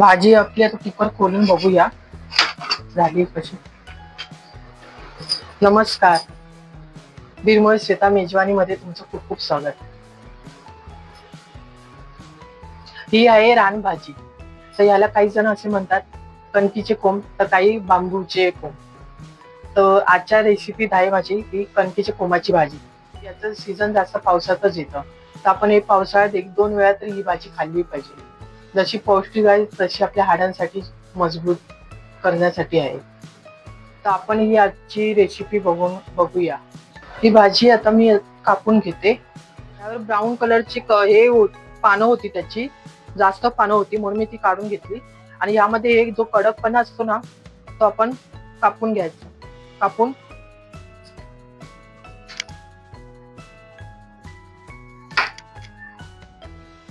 भाजी आपली आता कुकर खोलून बघूया. झाली कशी? नमस्कार. बिरमोळ श्वेता मेजवानीमध्ये तुमचं खूप खूप स्वागत. ही आहे रानभाजी तर याला काही जण असे म्हणतात कणकीचे कोंब तर काही बांबूचे कोंब. तर आजच्या रेसिपीत आहे माझी ही कणकीच्या कोंबाची भाजी. याचं सीझन जास्त पावसातच येतं. तर आपण हे पावसाळ्यात एक दोन वेळा तरी ही भाजी खाल्ली पाहिजे. जशी पौष्टिक आहे तशी आपल्या हाडांसाठी मजबूत करण्यासाठी आहे. तर आपण ही आजची रेसिपी बघून बघूया. ही भाजी आता मी कापून घेते. त्यावर ब्राऊन कलरची क- हे पानं होती त्याची. जास्त पानं होती म्हणून मी ती काढून घेतली. आणि यामध्ये एक जो कडकपणा असतो ना तो आपण कापून घ्यायचा. कापून.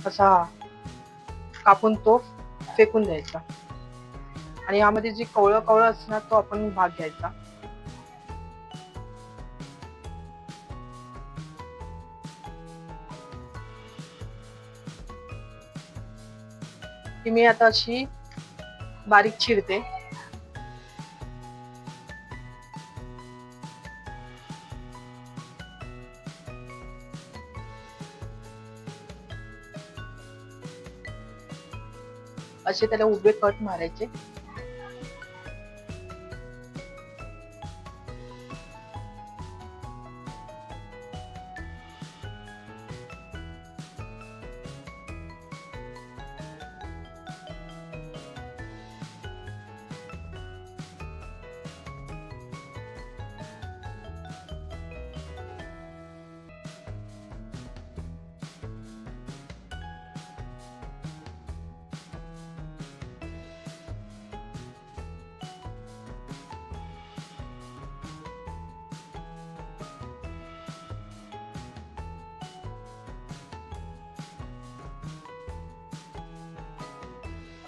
असा. कापून तो फेकून द्यायचा. आणि यामध्ये जे कवळं कवळं असणार तो आपण भाग घ्यायचा. ती मी आता अशी बारीक चिरते. असे त्याला उभे कट मारायचे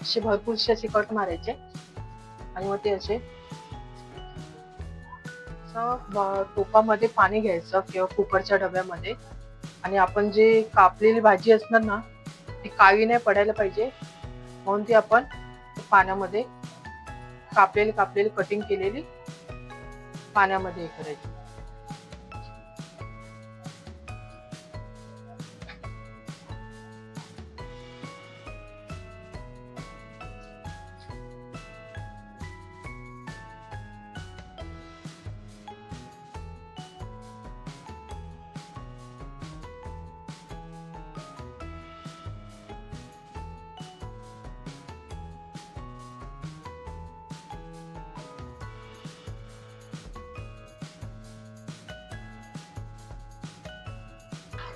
असे भरपूरसे असे कट मारायचे. आणि मग ते असे टोपामध्ये पाणी घ्यायचं किंवा कुकरच्या डब्यामध्ये. आणि आपण जे कापलेली भाजी असणार ना ती काळी नाही पडायला पाहिजे. म्हणून ती आपण पाण्यामध्ये कापलेली कापलेली कटिंग केलेली पाण्यामध्ये हे करायची.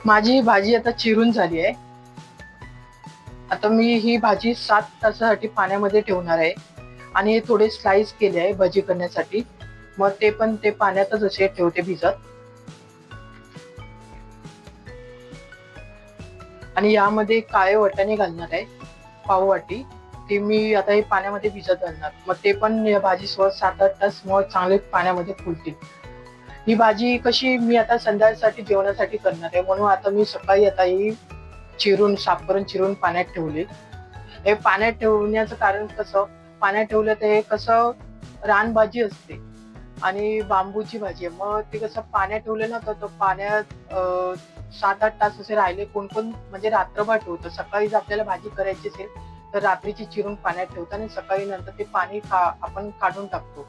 माझी ही भाजी आता चिरून झाली आहे. आता मी ही भाजी सात तासासाठी पाण्यामध्ये ठेवणार आहे. आणि हे थोडे स्लाइस केले आहे भजी करण्यासाठी. मग ते पण ते पाण्यातच असे ठेवते भिजत. आणि यामध्ये काळे वाटाणे घालणार आहे. पाव वाटी ते मी आता हे पाण्यामध्ये भिजत घालणार. मग ते पण या भाजी सोबत सात आठ तास मग चांगले पाण्यामध्ये फुलतील. ही भाजी कशी मी आता संध्याकाळसाठी जेवणासाठी करणार आहे म्हणून आता मी सकाळी आता ही चिरून साफ करून चिरून पाण्यात ठेवली. हे पाण्यात ठेवण्याचं कारण कसं पाण्यात ठेवलं तर हे कसं रानभाजी असते आणि बांबूची भाजी आहे. मग ते कसं पाण्यात ठेवलं ना तर तो पाण्यात सात आठ तास असे राहिले कोण कोण म्हणजे रात्रभर ठेवतं. सकाळी जर आपल्याला भाजी करायची असेल तर रात्रीची चिरून पाण्यात ठेवतो आणि सकाळी नंतर ते पाणी का आपण काढून टाकतो.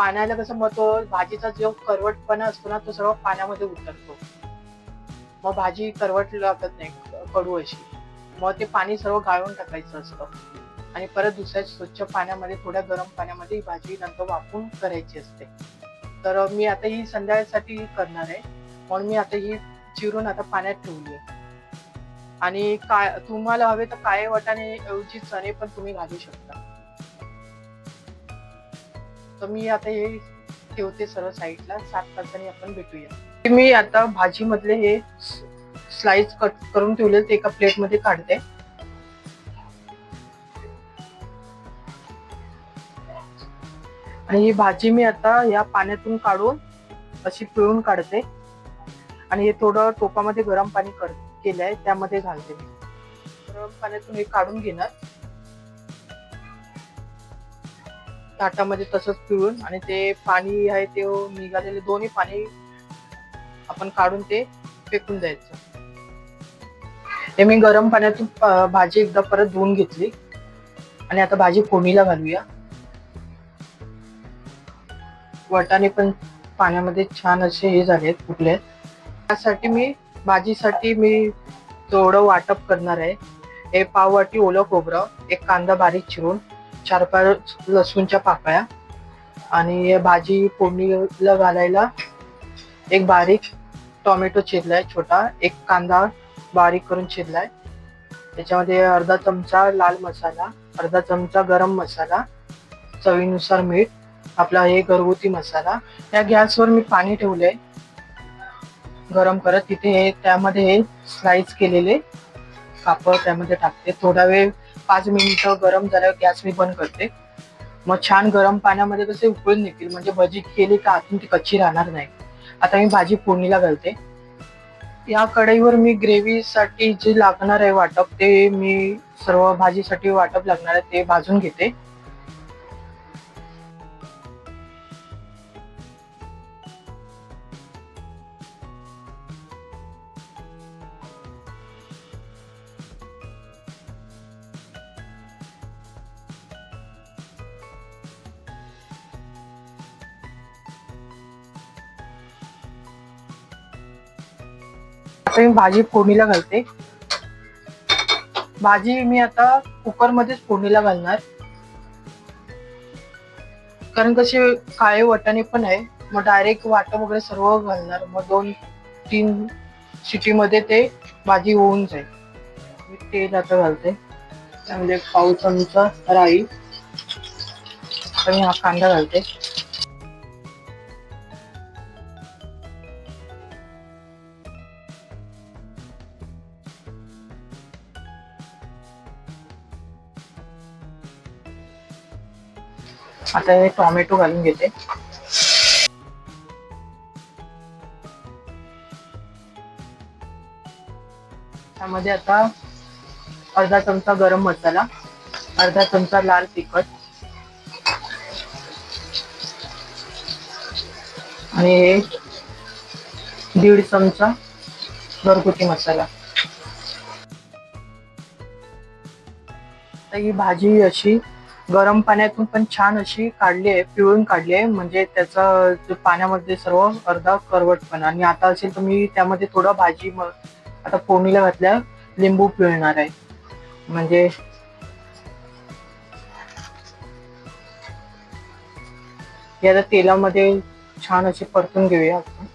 पाण्याला कसं मग तो भाजीचा जो करवटपणा असतो ना तो सर्व पाण्यामध्ये उतरतो. मग भाजी करवट लागत नाही कडू अशी. मग ते पाणी सर्व गाळून टाकायचं असतं. आणि परत दुसऱ्या स्वच्छ पाण्यामध्ये थोड्या गरम पाण्यामध्ये ही भाजी नंतर वापरून करायची असते. तर मी आता ही संध्याकाळसाठी करणार आहे. म्हणून मी आता ही चिरून आता पाण्यात ठेवली आहे. आणि काय तुम्हाला हवे तर काळे वाटाणे ऐवजी चणे पण तुम्ही घालू शकता. तर मी आता हे ठेवते सर्व साईडला. सात तासांनी आपण भेटूया. मी आता भाजी मधले हे स्लाइस कट करून ठेवले ते एका प्लेटमध्ये काढते. आणि ही भाजी मी आता या पाण्यातून काढून अशी पिळून काढते. आणि हे थोडं टोपामध्ये गरम पाणी कर केलंय त्यामध्ये घालते मी. गरम पाण्यातून हे काढून घेणार. ताटामध्ये तसंच पिळून आणि ते पाणी आहे ते निघालेले दोन्ही पाणी आपण काढून ते फेकून द्यायचं. हे मी गरम पाण्यातून भाजी एकदा परत धुवून घेतली. आणि आता भाजी फोडणीला घालूया. वटाणे पण पाण्यामध्ये छान असे हे झालेत फुटले त्यासाठी मी भाजीसाठी मी थोडं वाटप करणार आहे. हे पाव वाटी ओलं खोबरं एक कांदा बारीक चिरून. चार पाच लसूणच्या पाकळ्या आणि भाजी फोडणीला घालायला एक बारीक टोमॅटो चिरलाय छोटा एक कांदा बारीक करून चिरलाय. त्याच्यामध्ये अर्धा चमचा लाल मसाला अर्धा चमचा गरम मसाला चवीनुसार मीठ आपला हे घरगुती मसाला. या गॅसवर मी पाणी ठेवलंय. गरम करत तिथे हे त्यामध्ये हे स्लाइस केलेले कापड त्यामध्ये टाकते. थोडा वेळ पाच मिनिटं गरम झाल्यावर गॅस मी बंद करते. मग छान गरम पाण्यामध्ये कसे उकळून निघतील? म्हणजे भजी केली का आतून ती कच्ची राहणार नाही. आता मी भाजी फोडणीला घालते. या कढईवर मी ग्रेव्हीसाठी जे लागणार आहे वाटप ते मी सर्व भाजीसाठी वाटप लागणार आहे ते भाजून घेते. आता मी भाजी फोडणीला घालते. भाजी मी आता कुकरमध्येच फोडणीला घालणार. कारण कसे काळे वाटाणे पण आहे. मग डायरेक्ट वाटण वगैरे सर्व घालणार. मग दोन तीन सिटीमध्ये ते भाजी होऊन जाईल. मी तेल आता घालते. त्यामध्ये पाव चमचा राई. मी हा कांदा घालते. आता हे टोमॅटो घालून घेते. त्यामध्ये आता अर्धा चमचा गरम मसाला अर्धा चमचा लाल तिखट आणि हे दीड चमचा घरगुती मसाला. तर ही भाजी अशी गरम पाण्यातून पण छान अशी काढली आहे पिळून काढली आहे. म्हणजे त्याचा पाण्यामध्ये सर्व अर्धा करवटपणा आणि आता असेल तर मी त्यामध्ये थोडं भाजी मग आता फोडणीला घातल्या लिंबू पिळणार आहे. म्हणजे हे आता तेलामध्ये छान अशी परतून घेऊया आपण.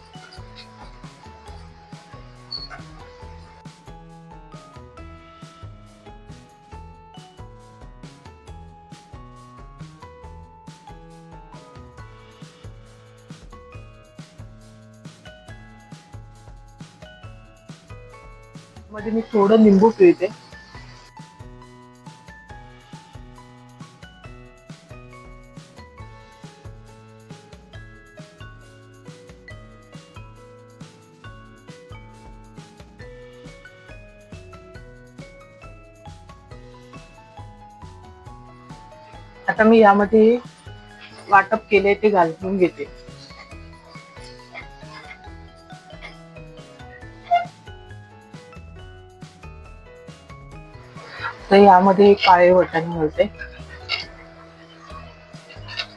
मध्ये मी थोडं लिंबू पिळते. आता मी यामध्ये वाटप केले ते घालून घेते. तर यामध्ये काळे वटण घालते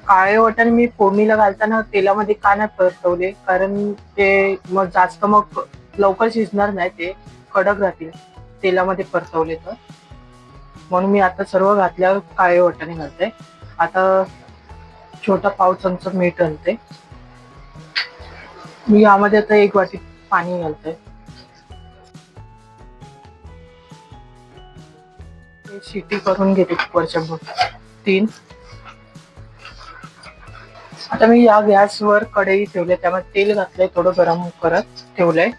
काळे वटण मी फोडणीला घालताना तेलामध्ये का नाही परतवले? कारण ते मग जास्त मग लवकर शिजणार नाही ते कडक राहतील तेलामध्ये परतवले तर. म्हणून मी आता सर्व घातल्यावर काळे वटाणे घालते. आता छोटा पाव चमचा मीठ घालते. मी यामध्ये आता एक वाटी पाणी घालते. शिटी करून घेते कुकरच्या तीन. आता मी या गॅसवर कढई ठेवले त्यामध्ये तेल घातलंय थोडं गरम करत ठेवलंय.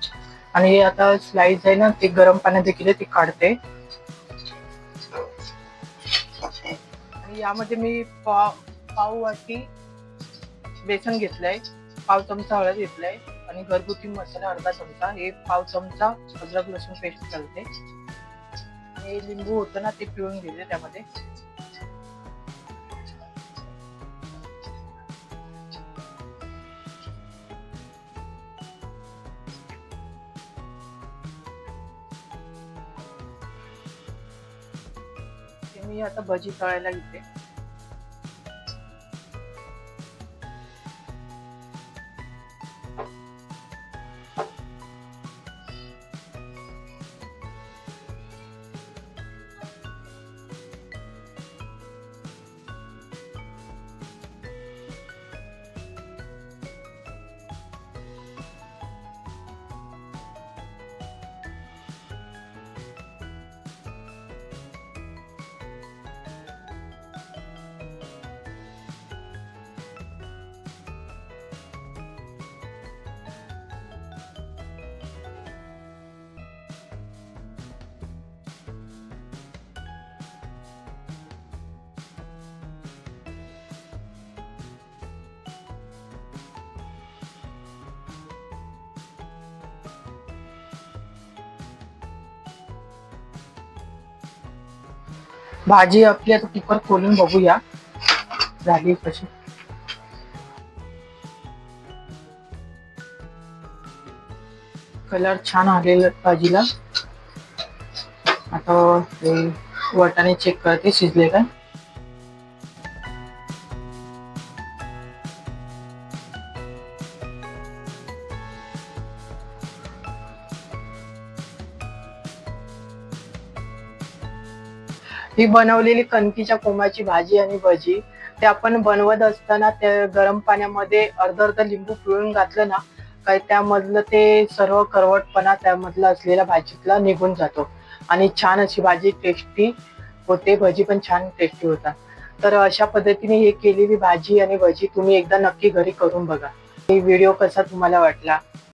आणि हे आता स्लाइस आहे ना ते गरम पाण्यात देखील ते काढते. आणि यामध्ये मी पाव पाव वाटी बेसन घेतलंय पाव चमचा हळद घेतलाय आणि घरगुती मसाला अर्धा चमचा. हे पाव चमचा अद्रक लसूण पेस्ट चालते हे लिंबू होतं ना ते पिळून घेते त्यामध्ये. मी आता भजी तळायला घेते. भाजी आपली आता कुकर खोलून बघूया. झाली कशी? कलर छान आलेला भाजीला. आता वाटाणे चेक करते शिजले का? ही बनवलेली कणकीच्या कोंबाची भाजी आणि भजी ते आपण बनवत असताना त्या गरम पाण्यामध्ये अर्ध अर्ध लिंबू पिळून घातलं ना काय त्यामधलं ते सर्व करवटपणा त्यामधला असलेला भाजीतला निघून जातो. आणि छान अशी भाजी टेस्टी होते भजी पण छान टेस्टी होतात. तर अशा पद्धतीने हे केलेली भाजी आणि भजी तुम्ही एकदा नक्की घरी करून बघा. हे व्हिडिओ कसा तुम्हाला वाटला?